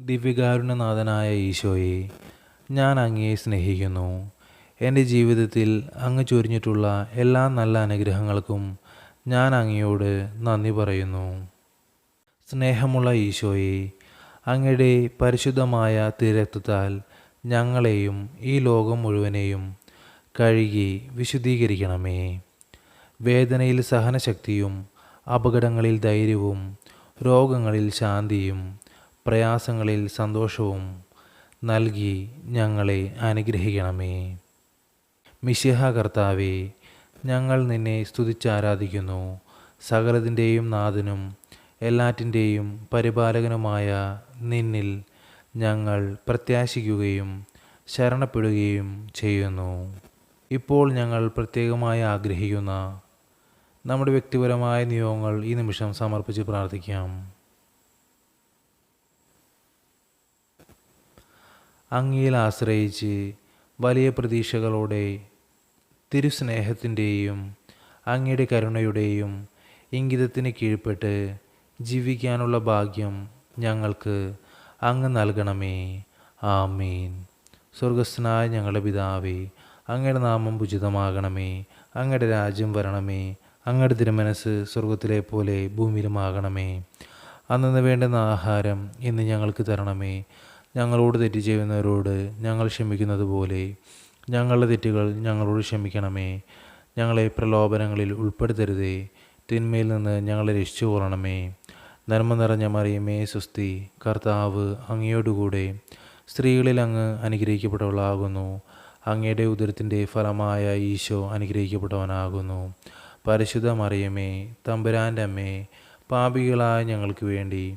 ദിവ്യകാരുണ്യനാഥനായ ഈശോയെ ഞാൻ അങ്ങയെ സ്നേഹിക്കുന്നു. എന്റെ ജീവിതത്തിൽ അങ്ങ് ചൊരിഞ്ഞിട്ടുള്ള എല്ലാ നല്ല അനുഗ്രഹങ്ങൾക്കും ഞാൻ അങ്ങയോട് നന്ദി പറയുന്നു. സ്നേഹമുള്ള ഈശോയെ അങ്ങയുടെ പരിശുദ്ധമായ തിരക്തത്താൽ ഞങ്ങളെയും ഈ ലോകം മുഴുവനെയും കഴുകി വിശുദ്ധീകരിക്കണമേ. വേദനയിൽ സഹനശക്തിയും അപകടങ്ങളിൽ ധൈര്യവും രോഗങ്ങളിൽ ശാന്തിയും പ്രയാസങ്ങളിൽ സന്തോഷവും നൽകി ഞങ്ങളെ അനുഗ്രഹിക്കണമേ. മിശിഹ കർത്താവെ ഞങ്ങൾ നിന്നെ സ്തുതിച്ചാരാധിക്കുന്നു. സകലതിന്റെയും നാഥനും എല്ലാറ്റിന്റെയും പരിപാലകനുമായ നിന്നിൽ ഞങ്ങൾ പ്രത്യാശിക്കുകയും ശരണപ്പെടുകയും ചെയ്യുന്നു. ഇപ്പോൾ ഞങ്ങൾ പ്രത്യേകമായി ആഗ്രഹിക്കുന്ന നമ്മുടെ വ്യക്തിപരമായ നിയോഗങ്ങൾ ഈ നിമിഷം സമർപ്പിച്ച് പ്രാർത്ഥിക്കാം. അങ്ങയിൽ ആശ്രയിച്ച് വലിയ പ്രതീക്ഷകളോടെ തിരുസ്നേഹത്തിന്റെയും അങ്ങയുടെ കരുണയുടെയും ഇംഗിതത്തിന് കീഴ്പ്പെട്ട് ജീവിക്കാനുള്ള ഭാഗ്യം ഞങ്ങൾക്ക് അങ്ങ് നൽകണമേ. ആമീൻ. സ്വർഗസ്നായ ഞങ്ങളുടെ പിതാവേ അങ്ങയുടെ നാമം ഉചിതമാകണമേ. അങ്ങയുടെ രാജ്യം വരണമേ. അങ്ങയുടെ തിരുമനസ് സ്വർഗത്തിലെ പോലെ ഭൂമിയിലുമാകണമേ. അന്നു വേണ്ടുന്ന ആഹാരം ഇന്ന് ഞങ്ങൾക്ക് തരണമേ. ഞങ്ങളോട് തെറ്റ് ചെയ്യുന്നവരോട് ഞങ്ങൾ ക്ഷമിക്കുന്നത് പോലെ ഞങ്ങളുടെ തെറ്റുകൾ ഞങ്ങളോട് ക്ഷമിക്കണമേ. ഞങ്ങളെ പ്രലോഭനങ്ങളിൽ ഉൾപ്പെടുത്തരുതേ. തിന്മയിൽ നിന്ന് ഞങ്ങളെ രക്ഷിച്ചു കൊള്ളണമേ. നന്മ നിറഞ്ഞ മറിയമേ സുസ്തി കർത്താവ് അങ്ങയോടുകൂടെ സ്ത്രീകളിൽ അങ്ങ് അനുഗ്രഹിക്കപ്പെട്ടവളാകുന്നു. അങ്ങയുടെ ഉദരത്തിന്റെ ഫലമായ ഈശോ അനുഗ്രഹിക്കപ്പെട്ടവനാകുന്നു. പരിശുദ്ധ മറിയമേ തമ്പുരാന്റെ അമ്മേ പാപികളായ ഞങ്ങൾക്ക് വേണ്ടി